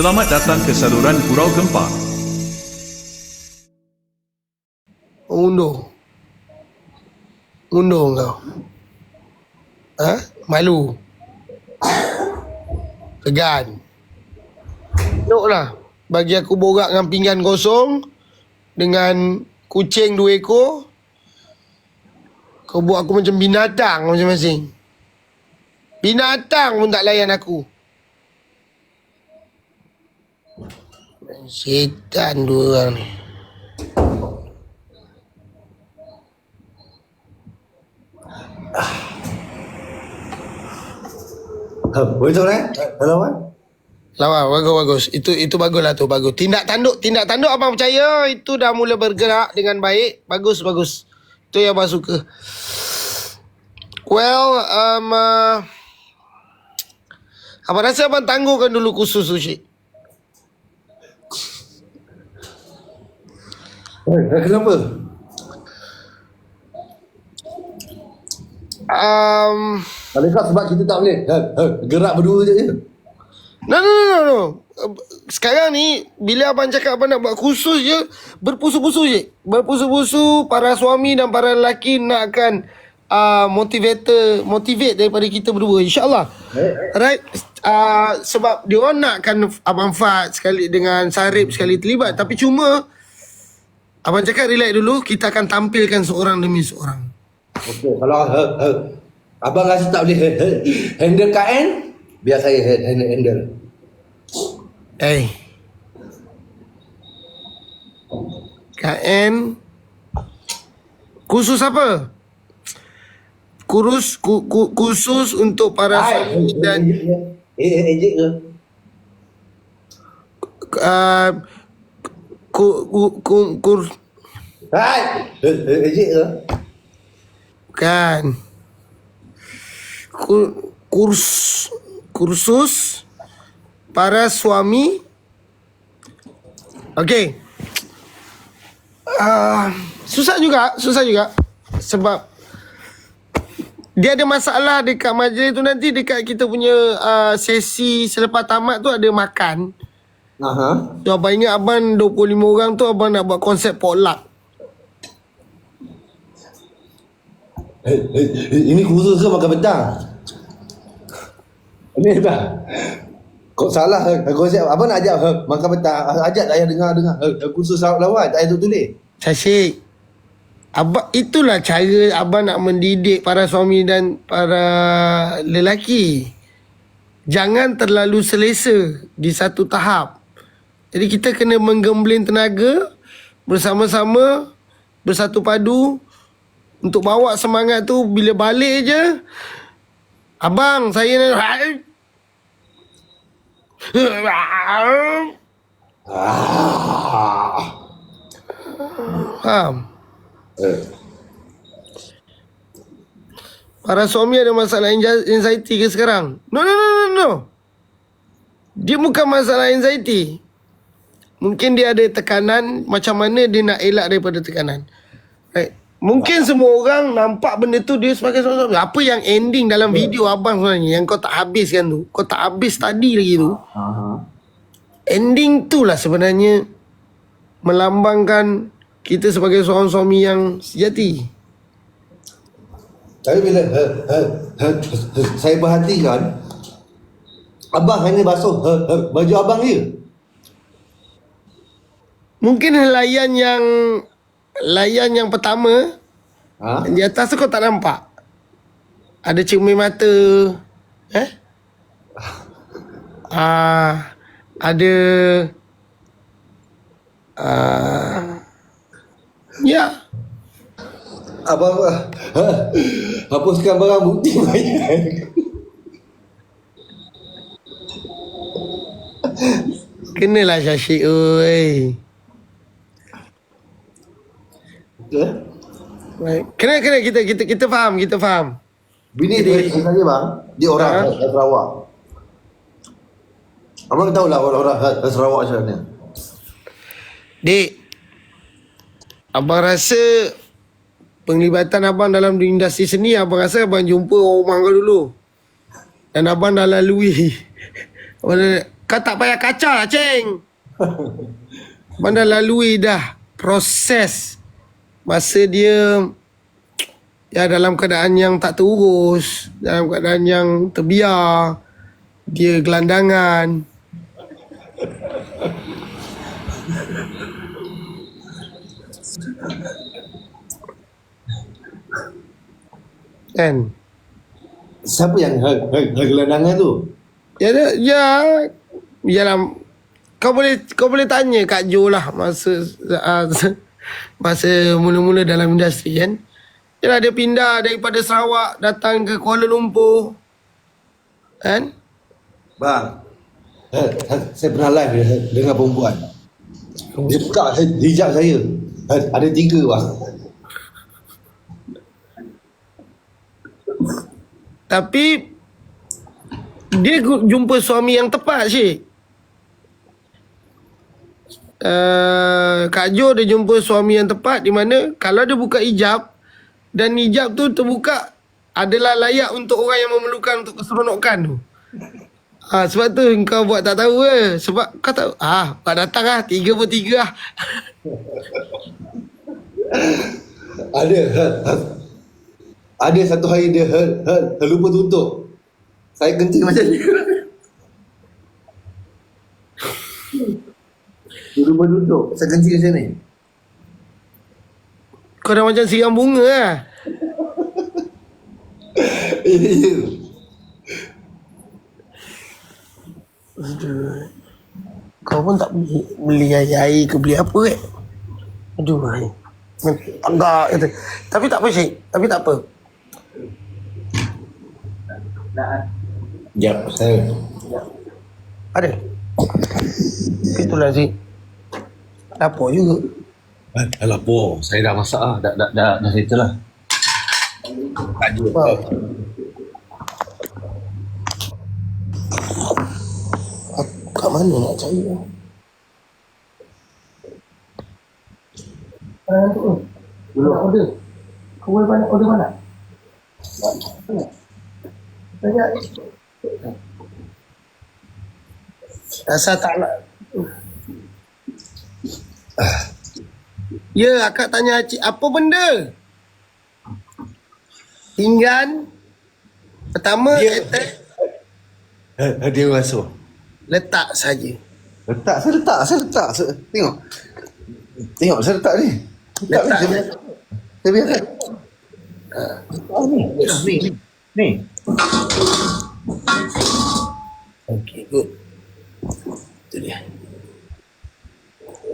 Selamat datang ke saluran Gurau Gempa. Undur. Undur kau. Ha? Malu. Segan. Tengoklah. Bagi aku borak dengan pinggan kosong. Dengan kucing dua ekor. Kau buat aku macam binatang masing-masing. Binatang pun tak layan aku. Setan dua orang ni. Ha, boleh tahu eh? Hello kan? Lawa, bagus bagus. Itu itu baguslah tu, bagus. Tindak tanduk, tindak tanduk abang percaya itu dah mula bergerak dengan baik. Bagus bagus. Itu yang abang suka. Well, um, uh, abang rasa abang tangguhkan dulu khusus tu, Syed. Eh, kenapa? Um, Adakah sebab kita tak boleh ha, ha, gerak berdua je je? no, no, no, no, no. Sekarang ni, bila abang cakap abang nak buat khusus je, berpusu-pusu je. Berpusu-pusu, para suami dan para lelaki nakkan uh, motivator, motivate daripada kita berdua. InsyaAllah. Right? Uh, sebab dia orang nakkan Abang Fat sekali dengan Sarip sekali terlibat. Tapi cuma, Abang cakap relax dulu, kita akan tampilkan seorang demi seorang. Okey, kalau ha, ha, abang rasa tak boleh ha, ha, handle KN, biar saya ha- handle. handle. Eh. KN khusus apa? Kurus ku, ku, khusus untuk para suami dan Eh, eh, ku, ku, kur, Hai! Eh, eh, ejek ke? kan kur, kurs kursus para suami Okey. Uh, susah juga, susah juga sebab dia ada masalah dekat majlis tu nanti dekat kita punya uh, sesi selepas tamat tu ada makan. Aha. So abang ingat abang 25 orang tu abang nak buat konsep potluck. Eh, eh, eh, ini khusus ke makan petang? Ini tak? Kau salah eh, konsep apa nak ajak eh, makan petang ajak tak payah dengar dengar Eh, khusus lawan tak payah tulis Syashik Abang, itulah cara abang nak mendidik para suami dan para lelaki. Jangan terlalu selesa di satu tahap. Jadi kita kena menggembleng tenaga bersama-sama bersatu padu untuk bawa semangat tu bila balik je abang saya nak ah. Faham? eh. Para suami ada masalah anxi- anxiety ke sekarang? No, no, no, no, no. Dia bukan masalah anxiety. Mungkin dia ada tekanan macam mana dia nak elak daripada tekanan. Right. Mungkin semua orang nampak benda tu dia sebagai suami. Apa yang ending dalam video abang sebenarnya yang kau tak habiskan tu. Kau tak habis tadi lagi tu. Ending tu lah sebenarnya melambangkan kita sebagai seorang suami yang sejati. Tapi bila eh, eh, eh, saya perhatikan abang hanya basuh eh, eh, baju abang je. Mungkin helaian yang layan yang pertama Ha? di atas tu kau tak nampak. Ada cermin mata. Eh? Ah, ada ah, ya. Abang eh, hapuskan barang bukti banyak. Kenalah Syashik oi. Eh? Baik. Kena kena kita kita kita faham, kita faham. Bini dia sebenarnya bang, dia orang Ha? Sarawak. Abang tahu lah orang-orang Sarawak macam mana. Dek. Abang rasa penglibatan abang dalam industri seni abang rasa abang jumpa orang kau dulu. Dan abang dah lalui Kau tak payah kacau lah ceng Mana lalui dah Proses Masa dia Ya dalam keadaan yang tak terurus Dalam keadaan yang terbiar Dia gelandangan Kan Siapa yang gelandangan tu? Ya dia- ya Yalah kau boleh kau boleh tanya Kak Jo lah masa uh, masa mula-mula dalam industri kan. Yalah dia pindah daripada Sarawak datang ke Kuala Lumpur. Kan? Bang. Ha, ha, saya pernah live ha, dengan perempuan. Dia buka hijab saya. Ha, ada tiga bang. Tapi dia jumpa suami yang tepat Syek. Uh, Kak Jo dia jumpa suami yang tepat di mana kalau dia buka hijab dan hijab tu terbuka adalah layak untuk orang yang memerlukan untuk keseronokan tu. Ha, sebab tu kau buat tak tahu ke. Sebab kau tahu. Ah, kau datang lah. Tiga pun tiga lah. Ada ha, ha. Ada satu hari dia ha, ha, ha, lupa tutup. Saya kencing macam ni. Tutup. Saya kencing macam ni. Kau dah macam siram bunga lah. Ya. Kau pun tak beli, beli air-air ke beli apa eh. Aduh, hai. Agak kata. Tapi tak apa Syed. Tapi tak apa. Jap, saya. Ada. Itulah Syed. Dapur juga. Eh, dah lapor. Saya dah masak ah. Dah, dah, dah, dah settle lah. Tak. Wow. Aku kat mana nak cari tu? Mana tu? Belum order. Kau boleh banyak order mana? Banyak. Rasa tak nak. Ya, akak tanya Acik, apa benda? Pinggan. Pertama, Dia- attack, Eh, dia masuk. letak saja. Letak, saya letak, saya letak. Saya, tengok. Tengok, saya letak ni. Letak, Letak. ni. Saya biar. Saya biarkan. Ah, ni. Ni. Ni. Okay, good. Itu dia.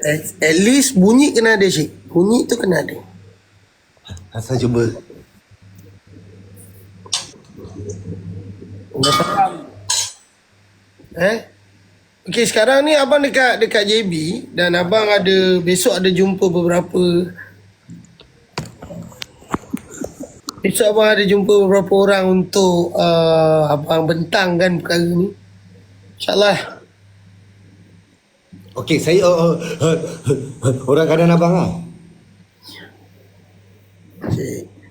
At, at least bunyi kena ada, Syed. Bunyi tu kena ada. Asal cuba. Dah faham. Eh? Okay, sekarang ni abang dekat dekat JB dan abang ada besok ada jumpa beberapa Besok abang ada jumpa beberapa orang untuk uh, abang bentangkan perkara ni. InsyaAllah. Okey, saya oh, oh, oh, oh, orang kanan abang ah.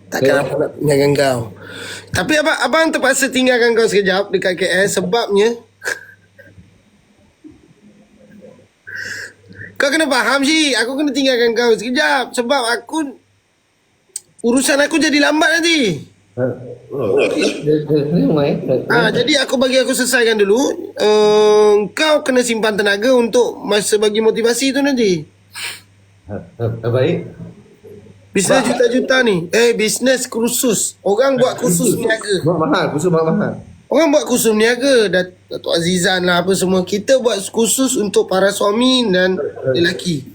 Takkan abang nak tinggalkan kau. Tapi abang, abang terpaksa tinggalkan kau sekejap dekat KL sebabnya Kau kena faham sih, aku kena tinggalkan kau sekejap sebab aku urusan aku jadi lambat nanti. Ah, jadi aku bagi aku selesaikan dulu. Uh, kau kena simpan tenaga untuk masa bagi motivasi tu nanti. Baik. Bisnes juta-juta ni. Eh, bisnes kursus. Orang buat kursus niaga. Mahal, khusus mak mahal. Orang buat kursus niaga. Dat- Datuk Azizan lah apa semua. Kita buat kursus untuk para suami dan lelaki.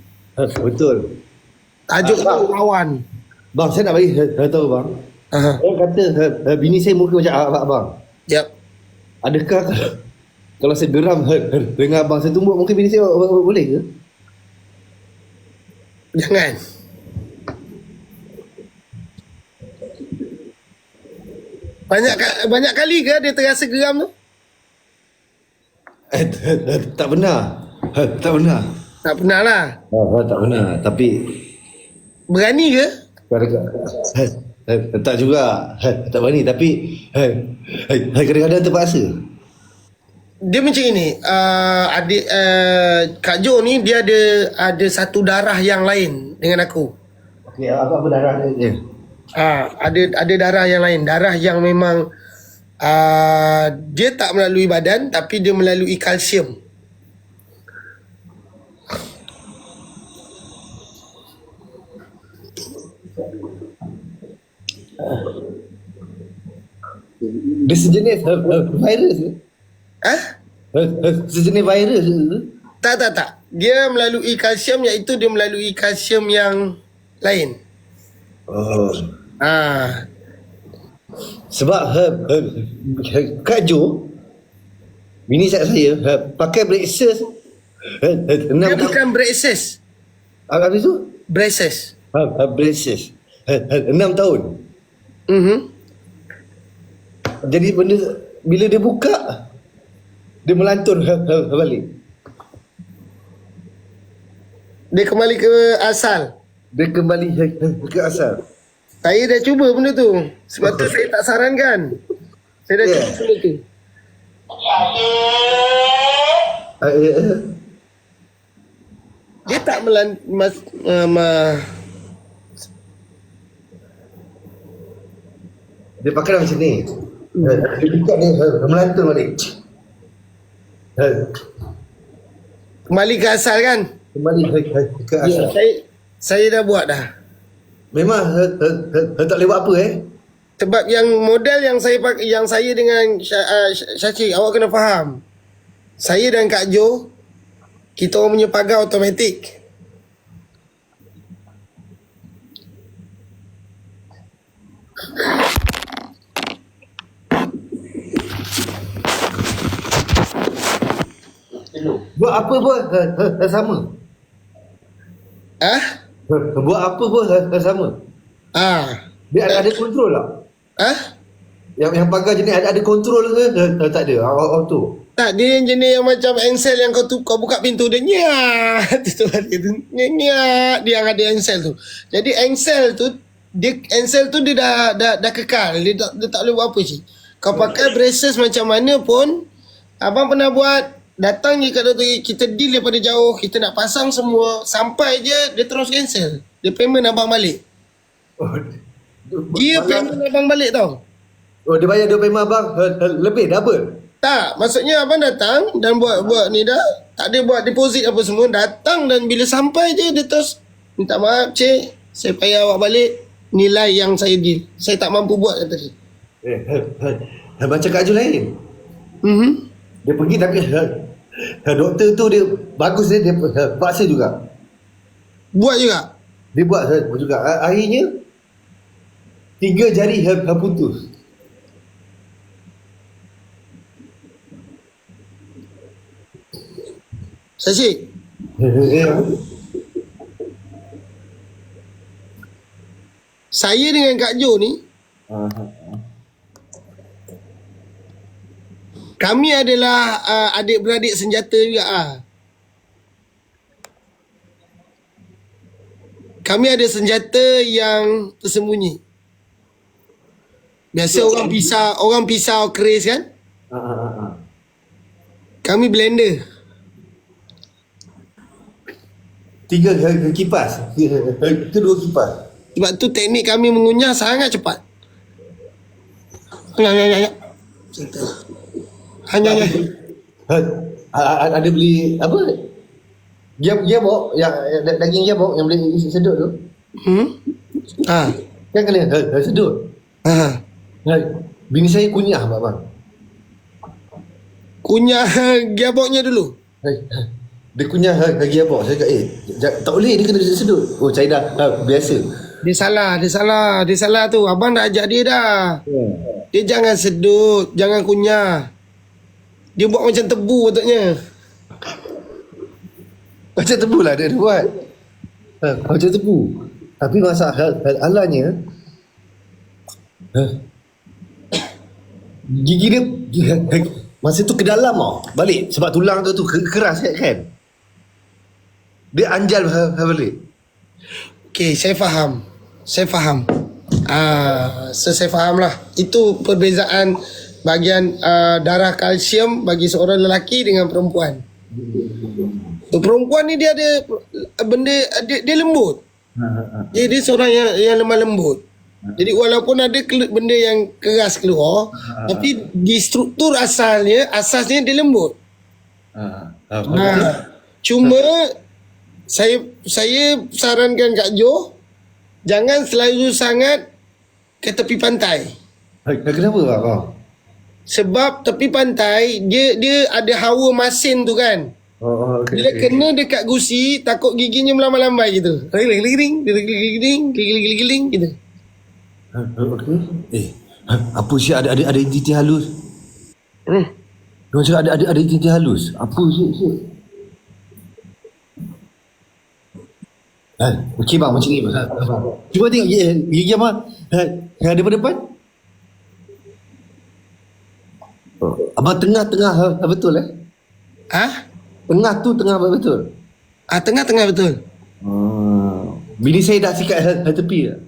Betul. Tajuk tu rawan. Bang, saya nak bagi tahu bang. Aha. Orang kata eh, bini saya muka macam abang. abang. Yap. Adakah kalau, kalau saya geram eh, dengan abang saya tumbuk mungkin bini saya bo- bo- boleh ke? Jangan. Banyak banyak kali ke dia terasa geram tu? Eh, eh, eh, tak benar. Eh, tak benar. Tak pernah lah. Oh, tak benar. Tapi Berani ke? Eh, eh, tak juga. Eh, tak berani tapi eh, eh, kadang-kadang terpaksa. dia macam ini. Uh, adik uh, Kak Jo ni dia ada ada satu darah yang lain dengan aku. Okey, apa apa darah dia? dia? Ah, ada ada darah yang lain. Darah yang memang uh, dia tak melalui badan tapi dia melalui kalsium. Dia sejenis uh, uh, virus ke? Ah? Uh, sejenis virus ke? Tak tak tak. Dia melalui kalsium iaitu dia melalui kalsium yang lain. Oh. Ah, Sebab uh, uh, Kak Jo Bini saya, saya uh, pakai braces dia enam tahun. bukan braces. Habis tu? Braces. Uh, uh, braces. Uh, uh, enam tahun. Mhm. Jadi benda bila dia buka dia melantun balik. Dia kembali ke asal. Dia kembali ke asal. Saya dah cuba benda tu. Sebab tu saya tak sarankan. Saya dah Yeah. cuba benda tu. Uh, Dia tak melan mas, uh, ma, dia pakai macam ni. Uh, dia buka dia uh, melantun balik. Uh, kembali ke asal kan? kembali uh, ke Ya, asal. saya saya dah buat dah. Memang uh, uh, uh, uh, tak lewat apa eh. Sebab yang model yang saya pakai yang saya dengan Sya- uh, Sy- Syakir awak kena faham. Saya dan Kak Jo kita orang punya pagar automatik. Buat apa pun uh, uh, uh, sama. Ah? Uh, buat apa pun uh, uh, sama. Ah. Dia ada, ada kontrol tak? Ah? Yang yang pagar jenis ada ada kontrol ke? Uh, uh, tak ada. Au- Auto. Tak, dia yang jenis yang macam engsel yang kau tu kau buka pintu dia. Itu balik tu. Nyat, nyat. Dia yang ada engsel tu. Jadi engsel tu dia engsel tu dia dah dah, dah kekal. Dia tak dia tak boleh buat apa sih. Kau pakai braces macam mana pun abang pernah buat datang je kat doktor kita deal daripada jauh kita nak pasang semua sampai je dia terus cancel. Dia payment abang balik. Oh, Dia payment abang balik tau. oh dia bayar 2 payment abang lebih double. Tak, maksudnya abang datang dan buat buat ni dah. Tak ada buat deposit apa semua. Datang dan bila sampai je dia terus minta maaf cik, saya payah awak balik nilai yang saya deal. Saya tak mampu buat kata dia. Eh, uh, uh, macam Kak lain. Mhm. Dia pergi tapi doktor tu dia bagus dia, dia paksa juga. Buat juga. Dia buat uh, juga. Akhirnya tiga jari uh, uh, putus. Eh, Saya dengan Kak Jo ni kami adalah uh, adik-beradik senjata juga ah. Kami ada senjata yang tersembunyi. Biasa orang pisau, orang pisau keris kan? Ah, ah, ah. Kami blender. Tiga kipas. Itu dua kipas. Sebab tu teknik kami mengunyah sangat cepat. Hanya. Macam tu. Hanya, hanya. Uh, ada beli apa? Gia gearbox yang yang daging gearbox yang boleh isi sedut tu. Hmm? Ah. Kan kena sedut. Ah. Uh, bini saya kunyah abang. Kunyah gearboxnya dulu. Dia kunyah gearbox. Saya kata, eh, j- tak boleh dia kena sedut. Oh, saya dah uh, biasa. Dia salah, dia salah, dia salah tu. Abang dah ajak dia dah. Dia jangan sedut, jangan kunyah. Dia buat macam tebu patutnya. Macam tebu lah dia, dia buat. Uh, macam tebu. Tapi masalahnya uh, gigi dia masa tu ke dalam tau. Balik sebab tulang tu tu ke- keras kan. kan? Dia anjal uh, balik. Okey, saya faham. Saya faham. Ah, so saya faham lah. Itu perbezaan bahagian uh, darah kalsium bagi seorang lelaki dengan perempuan. So, perempuan ni dia ada benda dia, dia lembut. Dia dia seorang yang yang lemah lembut. Jadi walaupun ada benda yang keras keluar, tapi di struktur asalnya asasnya dia lembut. Ha. Ha. Ha. Cuma saya saya sarankan Kak Jo jangan selalu sangat ke tepi pantai. Kenapa Pak? Sebab tepi pantai dia dia ada hawa masin tu kan. Oh, oh okay, Bila kena dekat gusi takut giginya melambai-lambai gitu. Giling-giling, giling-giling, giling-giling gitu. Ha, okay. Eh, ha, apa sih ada ada ada entiti halus? Hmm. Dia cakap ada ada ada entiti halus. Apa sih sih? Ha, okey bang macam ni bang. Ha, ha. Cuba tengok gigi, gigi apa? Ha, yang ada pada depan? Oh, abang tengah-tengah ha, ha, betul eh? Ah? Tengah tu tengah betul. Ah tengah-tengah betul. Hmm. Bini saya dah sikat ha, ha, tepi tak?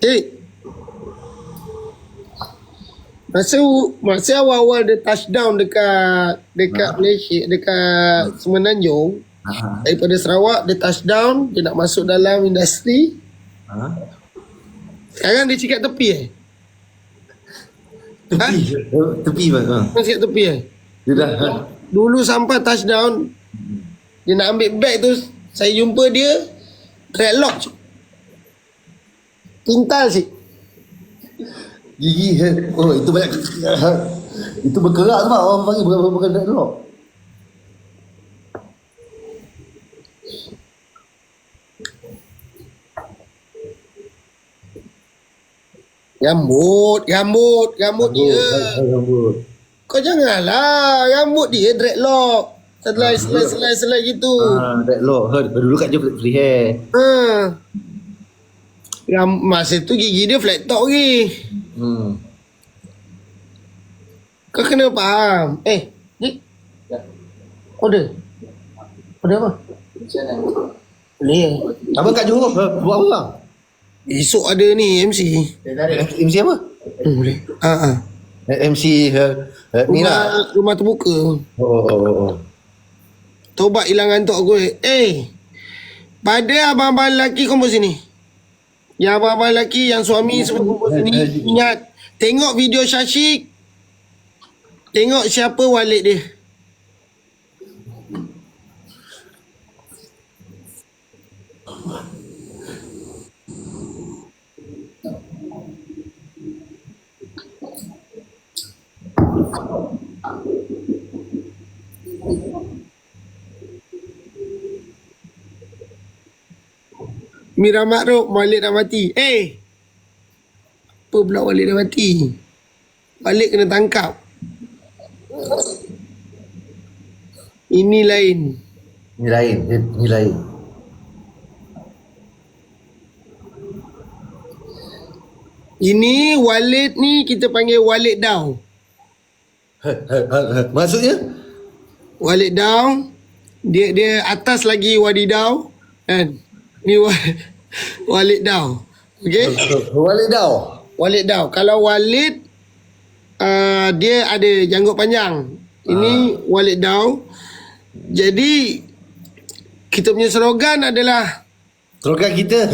Eh. Masa masa awal-awal dia touchdown dekat dekat Malaysia, dekat Semenanjung, Ha. daripada Sarawak dia touchdown, dia nak masuk dalam industri. Ha? Sekarang dia cikat tepi eh. Tepi. Ha? Tepi bang. Ha. Dia cikat tepi eh. Dia dah ha. Dulu sampai touchdown dia nak ambil bag tu saya jumpa dia dreadlock. Pintal sih. Gigi Oh itu banyak Itu berkerak tu bang Orang panggil bukan, bukan, bukan Rambut, rambut, rambut dia. Rambut Kau janganlah rambut dia dreadlock. Selai selai selai selai gitu. Ah, deadlock ha, Dulu kat je free hair Ha. Ram, masa tu gigi dia flat top lagi. Hmm Kau kena faham. Eh, ni. Order. Order apa? Boleh. Abang kat Johor ha, Buat apa bang? Esok ada ni MC. MC apa? Hmm, boleh. Ha ah. MC ha, ha, Ni Rumah, lah rumah terbuka. Oh oh oh, oh. Tobat hilang ngantuk aku. Eh. Pada abang-abang lelaki kumpul sini. Yang abang-abang lelaki yang suami semua kumpul sini. Ingat. Tengok video Syashik. Tengok siapa walid dia. Mira Makruf, Walid dah mati. Eh! Apa pula Walid dah mati? Walid kena tangkap. Ini lain. Ni lain Ni lain Ini Walid ni kita panggil Walid ha. Maksudnya? Walid Daw. Dia dia atas lagi Wadi Daw. Kan? Ni Wa- Walid Daw. Okay? Walid Daw Walid Daw. Kalau Walid uh, dia ada janggut panjang. Ini Walid Daw. Jadi kita punya slogan adalah Slogan kita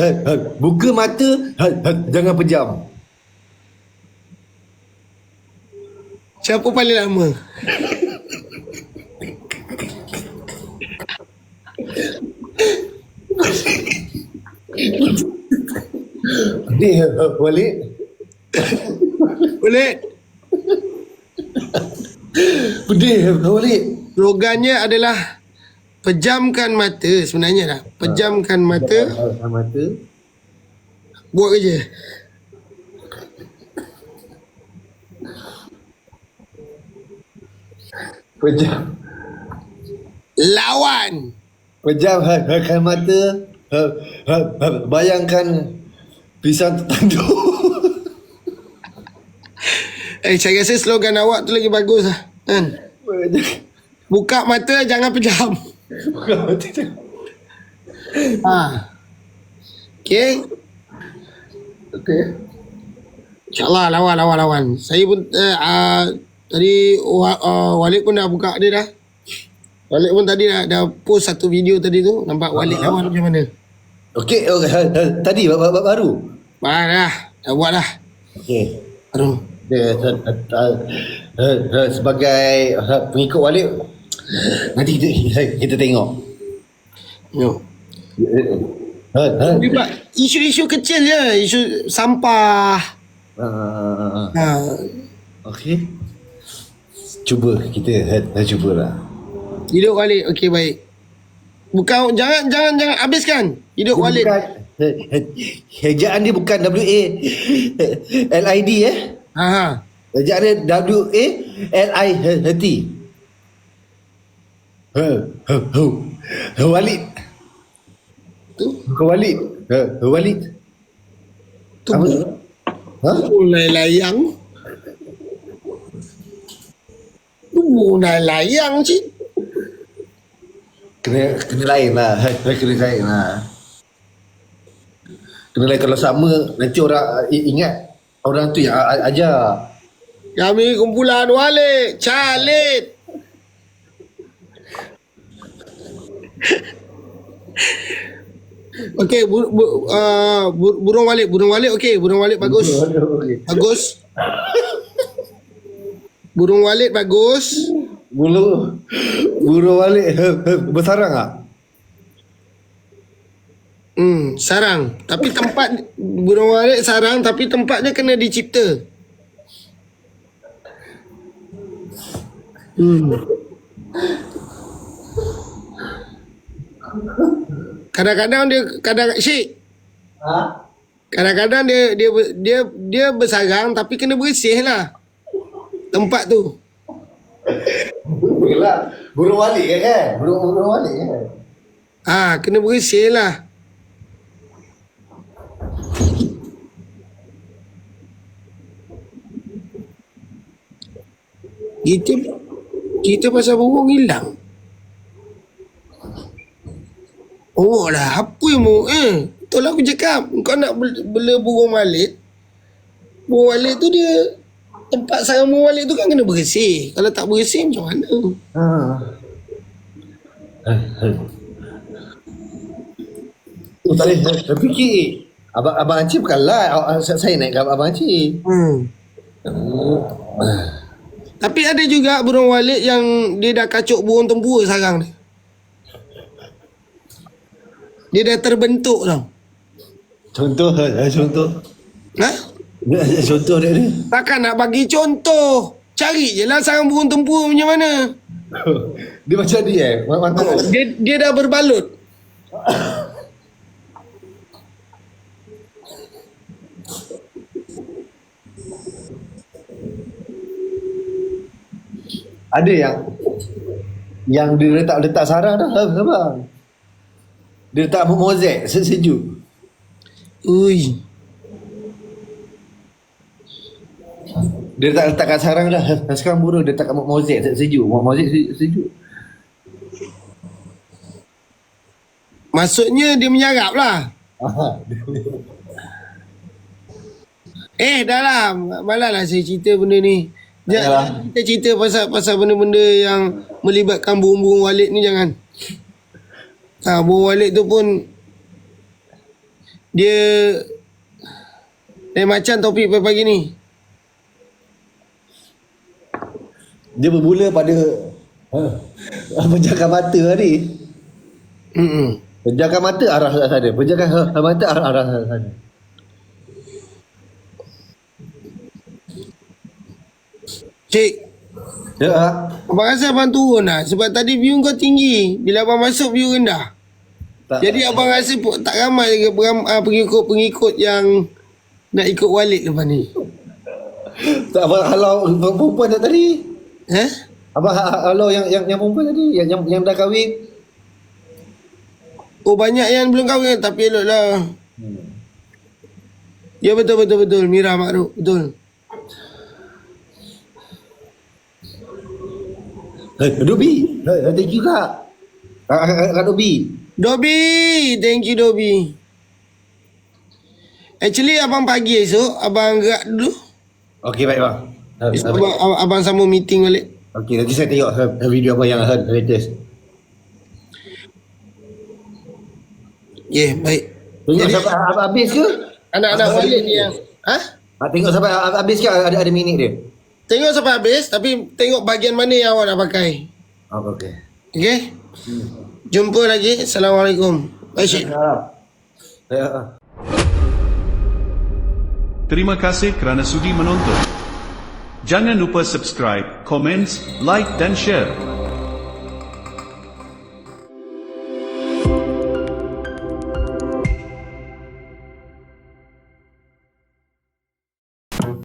Buka mata Jangan pejam siapa paling lama? Ni ha, ha, Walid Walid. Pedih Walid Slogannya adalah pejamkan mata sebenarnya dah. Pejamkan mata, ha, ha, Mata buat kerja. Pejam Lawan. Pejam ha, ha, kan mata ha, ha, Bayangkan Pisang tertanduk Eh, saya rasa slogan awak tu lagi bagus lah. Kan? Buka mata, jangan pejam. Bukan mata jangan Ha. Okay. Okey. InsyaAllah lawan lawan lawan. Saya pun uh, uh, tadi uh, uh, Walid pun dah buka dia dah. Walid pun tadi dah, dah post satu video tadi tu. Nampak Walid lawan macam mana. Okey, okey. Ha, ha, Tadi ba- ba- ba- baru. Baik dah. Dah buat dah. Okey. Aduh. Dia sebagai pengikut Walid nanti kita, kita tengok. Yo. Ha, ha. Isu-isu kecil je. Isu sampah. Ha. Ha. Okey. Cuba kita ha, ha, cubalah. Hidup Walid. Okey baik. Bukan jangan jangan jangan habiskan. Hidup Walid. Bukan, Hejaan dia bukan W A L I D eh. Ha ha. Hejaan dia W A L I T. Ha, ha, Walid. Tu Ha, Walid. Ha, Walid. tu? Ha? mulai layang. Tu mulai layang cik. Kena kena lain lah. Ha, Kena lain lah. Kena lain kalau sama nanti orang i- ingat orang tu yang ajar. Kami kumpulan Walid. Calit. Okey, bur, bur, uh, bur, burung Walid, burung Walid okey, burung Walid bagus. Bagus. Burung Walid bagus. Bulu bulu balik bersarang ah. Hmm, sarang. Tapi tempat burung Walid sarang tapi tempatnya kena dicipta. Hmm. Kadang-kadang dia kadang Syek, Ha? kadang-kadang dia dia dia dia bersarang tapi kena bersih lah. Tempat tu. Yalah, burung balik kan? Burung burung balik kan? Ah, kena bersih lah. Kita kita pasal burung hilang. Oh lah, apa yang mau eh? Betul lah aku cakap. Kau nak bel- bela burung walit. Burung walit tu dia tempat sarang burung walit tu kan kena bersih. Kalau tak bersih macam mana? Ha. Oh, tadi saya fikir Abang Abang Acik bukan live. Ah, Saya naik gambar Abang Acik. Hmm. Tapi ada juga burung walit yang dia dah kacuk burung tempua sarang dia. Dia dah terbentuk tau. Contoh, eh, contoh. Ha? Eh, Contoh dia ni. Takkan nak bagi contoh. Cari je lah sarang burung tempua macam mana. Dia macam ni eh. Dia, dia dah berbalut. Ada yang yang dia letak letak sarang dah abang. Dia letak mozaik se- sejuk. Ui. Dia letak letak kat sarang dah. Sekarang burung dia letak kat mozaik se- sejuk. Mozaik se- sejuk. Maksudnya dia menyarap lah. Eh dah lah. Malah lah saya cerita benda ni. Jangan kita cerita pasal pasal benda-benda yang melibatkan burung-burung walit ni jangan. Ha, burung walit tu pun dia lain macam topik pagi ni. Dia bermula pada ha, penjagaan mata tadi. Hmm. Penjagaan mata arah sana. Penjagaan ha, mata arah, arah sana. Cik, Ya. ha? abang rasa abang turun lah sebab tadi view kau tinggi. Bila abang masuk view rendah. Tak, Jadi abang rasa tak ramai peram, ah, pengikut-pengikut yang nak ikut walid lepas ni. tak abang halau perempuan tak tadi. Eh? Abang ha- ha- halau yang yang yang perempuan tadi yang yang, yang dah kahwin. Oh banyak yang belum kahwin tapi elok lah. Ya betul betul betul Mira Makruf betul. Dobi. Eh, thank you kak. Kak, Dobi. Dobby, thank you Dobby. Actually abang pagi esok abang gerak dulu. Okey baik bang. Esok abang, abang, abang sambung meeting balik. Okey nanti saya tengok video apa yang ha, latest. Ya, yeah, baik. Tengok Jadi- sampai ha- habis ke? Anak-anak balik ni yang Ha? Ha, tengok sampai ha- habis ke ada ada minit dia. Tengok sampai habis tapi tengok bahagian mana yang awak nak pakai. Oh, okey. Okey? Jumpa lagi. Assalamualaikum. Baik, Syed. Ya. ha. Terima kasih kerana sudi menonton. Jangan lupa subscribe, komen, like dan share.